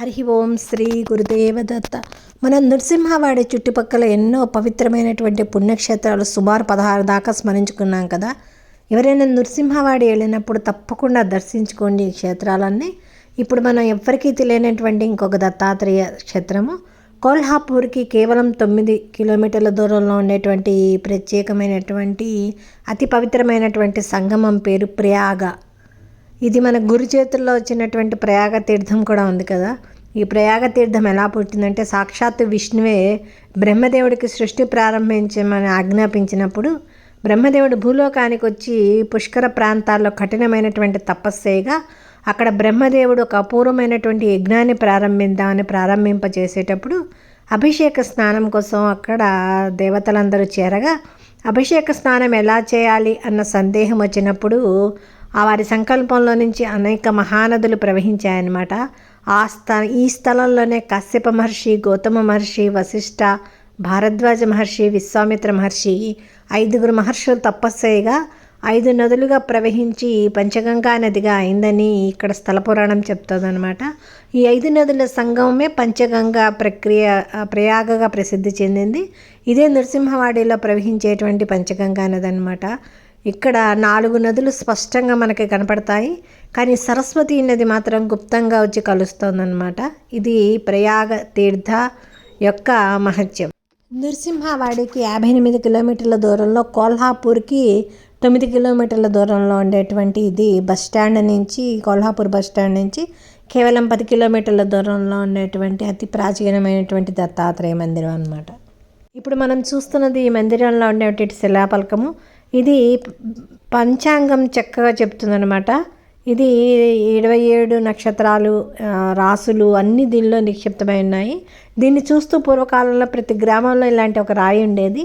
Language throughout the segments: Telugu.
హరి ఓం శ్రీ గురుదేవ దత్త. మన నృసింహవాడి చుట్టుపక్కల ఎన్నో పవిత్రమైనటువంటి పుణ్యక్షేత్రాలు సుమారు పదహారు దాకా స్మరించుకున్నాం కదా. ఎవరైనా నృసింహవాడి వెళ్ళినప్పుడు తప్పకుండా దర్శించుకోండి ఈ క్షేత్రాలన్నీ. ఇప్పుడు మనం ఎవ్వరికీ తెలియనటువంటి ఇంకొక దత్తాత్రేయ క్షేత్రము. కోల్హాపూర్కి కేవలం తొమ్మిది కిలోమీటర్ల దూరంలో ఉండేటువంటి ప్రత్యేకమైనటువంటి అతి పవిత్రమైనటువంటి సంగమం పేరు ప్రయాగ. ఇది మన గురు చేతుల్లో వచ్చినటువంటి ప్రయాగ తీర్థం కూడా ఉంది కదా. ఈ ప్రయాగ తీర్థం ఎలా పుట్టిందంటే సాక్షాత్తు విష్ణువే బ్రహ్మదేవుడికి సృష్టి ప్రారంభించమని ఆజ్ఞాపించినప్పుడు బ్రహ్మదేవుడు భూలోకానికి వచ్చి పుష్కర ప్రాంతాల్లో కఠినమైనటువంటి తపస్సేగా అక్కడ బ్రహ్మదేవుడు ఒక అపూర్వమైనటువంటి యజ్ఞాన్ని ప్రారంభిద్దామని ప్రారంభింపచేసేటప్పుడు అభిషేక స్నానం కోసం అక్కడ దేవతలందరూ చేరగా అభిషేక స్నానం ఎలా చేయాలి అన్న సందేహం వచ్చినప్పుడు ఆ వారి సంకల్పంలో నుంచి అనేక మహానదులు ప్రవహించాయన్నమాట. ఆ స్థ ఈ స్థలంలోనే కశ్యప మహర్షి గౌతమ మహర్షి వశిష్ఠ భారద్వాజ మహర్షి విశ్వామిత్ర మహర్షి ఐదుగురు మహర్షులు తపస్సేగా ఐదు నదులుగా ప్రవహించి పంచగంగా నదిగా అయిందని ఇక్కడ స్థల పురాణం చెప్తుందనమాట ఈ ఐదు నదుల సంగమమే పంచగంగా ప్రక్రియ ప్రయాగగా ప్రసిద్ధి చెందింది. ఇదే నృసింహవాడిలో ప్రవహించేటువంటి పంచగంగా నది అనమాట ఇక్కడ నాలుగు నదులు స్పష్టంగా మనకి కనపడతాయి. కానీ సరస్వతి నది మాత్రం గుప్తంగా వచ్చి కలుస్తోందనమాట ఇది ప్రయాగ తీర్థ యొక్క మహత్యం. నృసింహవాడికి యాభై ఎనిమిది కిలోమీటర్ల దూరంలో కోల్హాపూర్కి తొమ్మిది కిలోమీటర్ల దూరంలో ఉండేటువంటి ఇది బస్ స్టాండ్ నుంచి కోల్హాపూర్ బస్ స్టాండ్ నుంచి కేవలం పది కిలోమీటర్ల దూరంలో ఉండేటువంటి అతి ప్రాచీనమైనటువంటి దత్తాత్రేయ మందిరం అనమాట ఇప్పుడు మనం చూస్తున్నది ఈ మందిరంలో ఉండేటువంటి శిలాపలకము ఇది పంచాంగం చక్కగా చెప్తుందనమాట ఇది ఇరవై ఏడు నక్షత్రాలు రాసులు అన్ని దీనిలో నిక్షిప్తమై ఉన్నాయి. దీన్ని చూస్తూ పూర్వకాలంలో ప్రతి గ్రామంలో ఇలాంటి ఒక రాయి ఉండేది.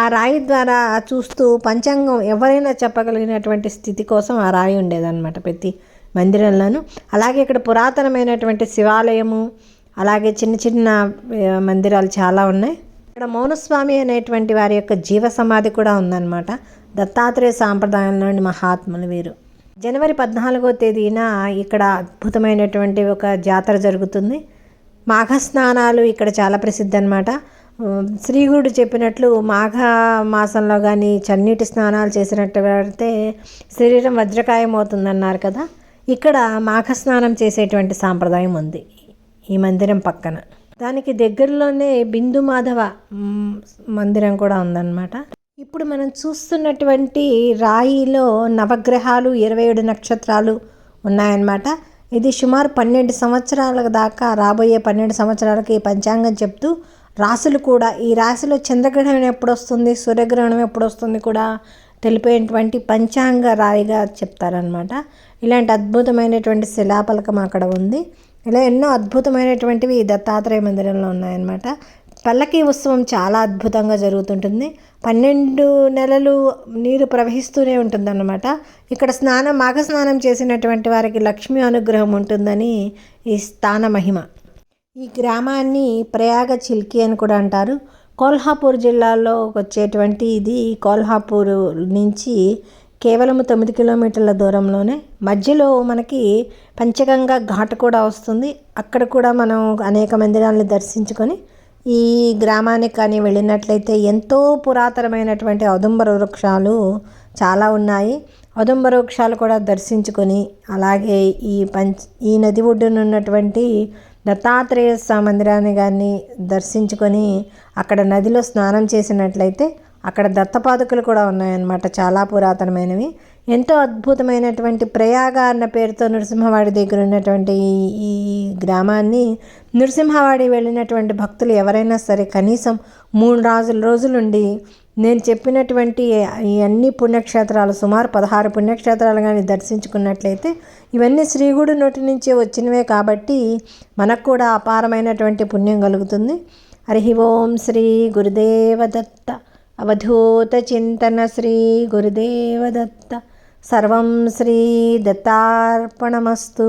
ఆ రాయి ద్వారా చూస్తూ పంచాంగం ఎవరైనా చెప్పగలిగినటువంటి స్థితి కోసం ఆ రాయి ఉండేదన్నమాట ప్రతి మందిరంలోనూ. అలాగే ఇక్కడ పురాతనమైనటువంటి శివాలయము అలాగే చిన్న చిన్న మందిరాలు చాలా ఉన్నాయి. ఇక్కడ మౌనస్వామి అనేటువంటి వారి యొక్క జీవ సమాధి కూడా ఉందన్నమాట. దత్తాత్రేయ సాంప్రదాయంలోని మహాత్ములు వీరు. జనవరి పద్నాలుగో తేదీన ఇక్కడ అద్భుతమైనటువంటి ఒక జాతర జరుగుతుంది. మాఘ స్నానాలు ఇక్కడ చాలా ప్రసిద్ధి అనమాట శ్రీగుడు చెప్పినట్లు మాఘ మాసంలో కానీ చన్నీటి స్నానాలు చేసినట్టు పెడితే శరీరం వజ్రకాయం అవుతుందన్నారు కదా. ఇక్కడ మాఘ స్నానం చేసేటువంటి సాంప్రదాయం ఉంది ఈ మందిరం పక్కన. దానికి దగ్గరలోనే బిందు మాధవ మందిరం కూడా ఉందన్నమాట. ఇప్పుడు మనం చూస్తున్నటువంటి రాయిలో నవగ్రహాలు ఇరవై ఏడు నక్షత్రాలు ఉన్నాయన్నమాట. ఇది సుమారు పన్నెండు సంవత్సరాల దాకా రాబోయే పన్నెండు సంవత్సరాలకి పంచాంగం చెప్తూ రాసులు కూడా ఈ రాశిలో చంద్రగ్రహణం ఎప్పుడు వస్తుంది సూర్యగ్రహణం ఎప్పుడు వస్తుంది కూడా తెలిపేటువంటి పంచాంగ రాయిగా చెప్తారనమాట ఇలాంటి అద్భుతమైనటువంటి శిలాపలకం అక్కడ ఉంది. ఇలా ఎన్నో అద్భుతమైనటువంటివి ఈ దత్తాత్రేయ మందిరంలో ఉన్నాయన్నమాట. పల్లకి ఉత్సవం చాలా అద్భుతంగా జరుగుతుంటుంది. పన్నెండు నెలలు నీరు ప్రవహిస్తూనే ఉంటుందన్నమాట. ఇక్కడ స్నానం మాఘ స్నానం చేసినటువంటి వారికి లక్ష్మీ అనుగ్రహం ఉంటుందని ఈ స్థాన మహిమ. ఈ గ్రామాన్ని ప్రయాగ చిల్కి అని కూడా అంటారు. కోల్హాపూర్ జిల్లాలో వచ్చేటువంటి ఇది కోల్హాపూర్ నుంచి కేవలం తొమ్మిది కిలోమీటర్ల దూరంలోనే. మధ్యలో మనకి పంచగంగా ఘాట్ కూడా వస్తుంది. అక్కడ కూడా మనం అనేక మందిరాలను దర్శించుకొని ఈ గ్రామానికి కానీ వెళ్ళినట్లయితే ఎంతో పురాతనమైనటువంటి ఔదుంబర వృక్షాలు చాలా ఉన్నాయి. ఔదుంబర వృక్షాలు కూడా దర్శించుకొని అలాగే ఈ పంచ్ ఈ నది ఒడ్డున ఉన్నటువంటి దత్తాత్రేయ మందిరాన్ని కానీ దర్శించుకొని అక్కడ నదిలో స్నానం చేసినట్లయితే అక్కడ దత్తపాదుకలు కూడా ఉన్నాయన్నమాట. చాలా పురాతనమైనవి. ఎంతో అద్భుతమైనటువంటి ప్రయాగ అన్న పేరుతో నృసింహవాడి దగ్గర ఉన్నటువంటి ఈ గ్రామాన్ని నృసింహవాడి వెళ్ళినటువంటి భక్తులు ఎవరైనా సరే కనీసం మూడు రోజుల రోజులుండి నేను చెప్పినటువంటి ఈ అన్ని పుణ్యక్షేత్రాలు సుమారు పదహారు పుణ్యక్షేత్రాలు కానీ దర్శించుకున్నట్లయితే ఇవన్నీ శ్రీగుడి నోటి నుంచే వచ్చినవే కాబట్టి మనకు కూడా అపారమైనటువంటి పుణ్యం కలుగుతుంది. హరి ఓం శ్రీ గురుదేవదత్త. అవధూత చింతన శ్రీ గురుదేవదత్త. సర్వం శ్రీ దత్తార్పణమస్తు.